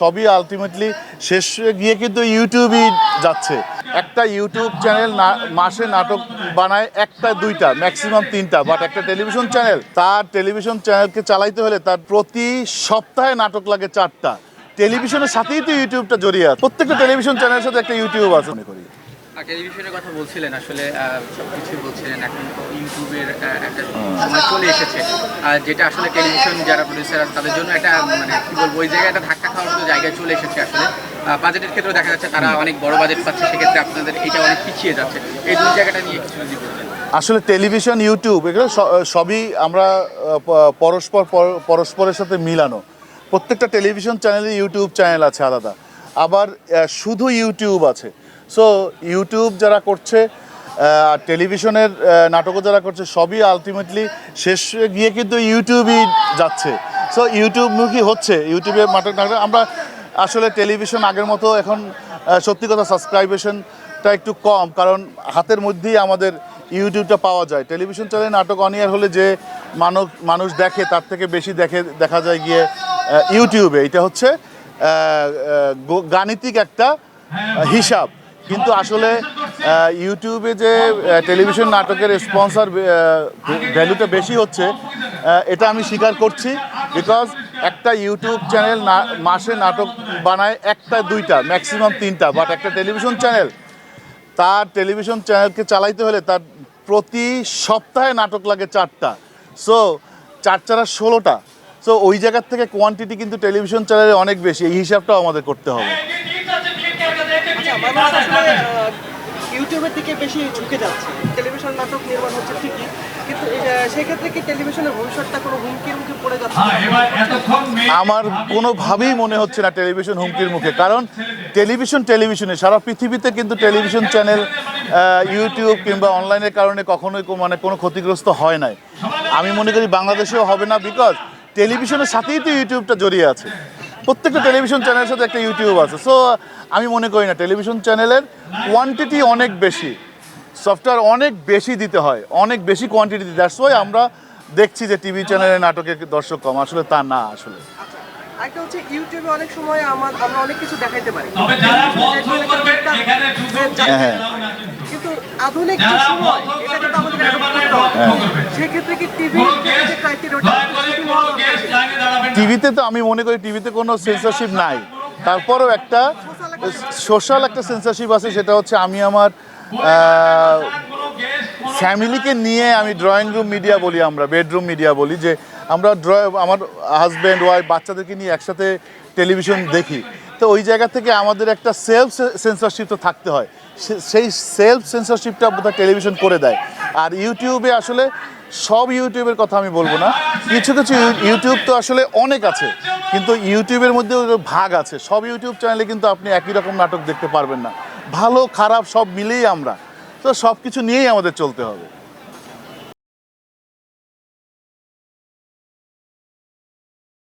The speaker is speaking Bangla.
সবই আলটিমেটলি শেষ গিয়ে কিন্তু ইউটিউবই যাচ্ছে। একটা ইউটিউব চ্যানেল মাসে নাটক বানায় একটা, দুইটা ম্যাক্সিমাম তিনটা বাট একটা টেলিভিশন চ্যানেল তার টেলিভিশন চ্যানেলকে চালাইতে হলে তার প্রতি সপ্তাহে নাটক লাগে চারটা। টেলিভিশনের সাথেই তো ইউটিউবটা জড়িয়ে আছে। প্রত্যেকটা টেলিভিশন চ্যানেলের সাথে একটা ইউটিউব আছে। মনে করি টেলিভিশনের কথা বলছিলেন আসলে সব কিছুই বলছিলেন এখন ইউটিউবের একটা সময় চলে এসেছে। আর যেটা আসলে টেলিভিশন যারা প্রডিউসার তাদের জন্য একটা মানে কি বলব ওই জায়গায় একটা ধাক্কা খাওয়ার মতো জায়গায় চলে এসেছে আসলে। বাজেটের ক্ষেত্রে দেখা যাচ্ছে তারা অনেক বড় বাজেট পাচ্ছে সেক্ষেত্রে আপনাদের এটা অনেক পিছিয়ে যাচ্ছে। এই দুই জায়গাটা নিয়ে কিছু যদি বলতেন। আসলে টেলিভিশন ইউটিউব এগুলো সবই আমরা পরস্পর পর- পরস্পরের সাথে মিলানো। প্রত্যেকটা টেলিভিশন চ্যানেলে ইউটিউব চ্যানেল আছে আলাদা। আবার শুধু ইউটিউব আছে। সো ইউটিউব যারা করছে টেলিভিশনের নাটকও যারা করছে, সবই আলটিমেটলি শেষ গিয়ে কিন্তু ইউটিউবই যাচ্ছে। সো ইউটিউব ইউটিউবমুখী হচ্ছে। ইউটিউবে নাটক নাটক আমরা আসলে টেলিভিশন আগের মতো এখন সত্যি কথা সাবস্ক্রাইবেশনটা একটু কম, কারণ হাতের মধ্যেই আমাদের ইউটিউবটা পাওয়া যায়। টেলিভিশন চ্যানেলে নাটক অনিয়ার হলে যে মানুষ মানুষ দেখে, তার থেকে বেশি দেখে, দেখা যায় গিয়ে ইউটিউবে এটা হচ্ছে গাণিতিক একটা হিসাব। কিন্তু আসলে ইউটিউবে যে টেলিভিশন নাটকের স্পন্সর ভ্যালুটা বেশি হচ্ছে এটা আমি স্বীকার করছি বিকজ একটা ইউটিউব চ্যানেল মাসে নাটক বানায় একটা, দুইটা ম্যাক্সিমাম তিনটা বাট একটা টেলিভিশন চ্যানেল তার টেলিভিশন চ্যানেলকে চালাইতে হলে তার প্রতি সপ্তাহে নাটক লাগে চারটা। সো চার চারা ষোলোটা। সো ওই জায়গার থেকে কোয়ান্টিটি কিন্তু টেলিভিশন চ্যানেলে অনেক বেশি, এই হিসাবটাও আমাদের করতে হবে। মানুষ আসলে ইউটিউবের দিকে বেশি ঝুঁকে যাচ্ছে। টেলিভিশন নাটক নির্মাণ হচ্ছে ঠিকই কিন্তু সেক্ষেত্রে কি টেলিভিশনের ভবিষ্যৎটা কোনো হুমকির মুখে পড়ে যাচ্ছে? আমার কোনোভাবেই মনে হচ্ছে না টেলিভিশন হুমকির মুখে কারণ টেলিভিশন টেলিভিশনে সারা পৃথিবীতে কিন্তু টেলিভিশন চ্যানেল ইউটিউব কিংবা অনলাইনের কারণে কখনোই মানে কোনো ক্ষতিগ্রস্ত হয় নাই। আমি মনে করি বাংলাদেশেও হবে না বিকজ টেলিভিশনের সাথেই তো ইউটিউবটা জড়িয়ে আছে। প্রত্যেকটা টেলিভিশন চ্যানেলের সাথে একটা ইউটিউব আছে। সো আমি মনে করি না টেলিভিশন চ্যানেলের কোয়ান্টিটি অনেক বেশি। সফটওয়্যার অনেক বেশি দিতে হয় অনেক বেশি কোয়ান্টিটি দিতে দ্যাটস ওয়াই আমরা দেখছি যে টিভি চ্যানেলে নাটকের দর্শক কম। আসলে তা না আসলে। একটা হচ্ছে ইউটিউবে অনেক সময় আমরা অনেক কিছু দেখাইতে পারি। তবে যারা বন্ধ করবে এখানে কিন্তু আধুনিক যে সময় এটা কিন্তু আমাদের adopt করতে হবে। সেক্ষেত্রে কি টিভি। টিভিতে তো আমি মনে করি টিভিতে কোনো সেন্সরশিপ নাই তারপরও একটা সোশ্যাল একটা সেন্সরশিপ আছে সেটা হচ্ছে আমি আমার ফ্যামিলিকে নিয়ে আমি ড্রয়িং রুম মিডিয়া বলি আমরা বেডরুম মিডিয়া বলি যে আমরা ড্র আমার হাজব্যান্ড ওয়াইফ বাচ্চাদেরকে নিয়ে একসাথে টেলিভিশন দেখি তো ওই জায়গা থেকে আমাদের একটা সেলফ সেন্সরশিপ তো থাকতে হয়। সেই সেলফ সেন্সরশিপটা বোধহয় টেলিভিশন করে দেয়। আর ইউটিউবে আসলে সব ইউটিউবের কথা আমি বলব না। কিছু কিছু ইউটিউব তো আসলে অনেক আছে, কিন্তু ইউটিউবের মধ্যে ভাগ আছে। সব ইউটিউব চ্যানেলে কিন্তু আপনি একই রকম নাটক দেখতে পারবেন না। ভালো, খারাপ সব মিলেই আমরা। তো সব কিছু নিয়েই আমাদের চলতে হবে।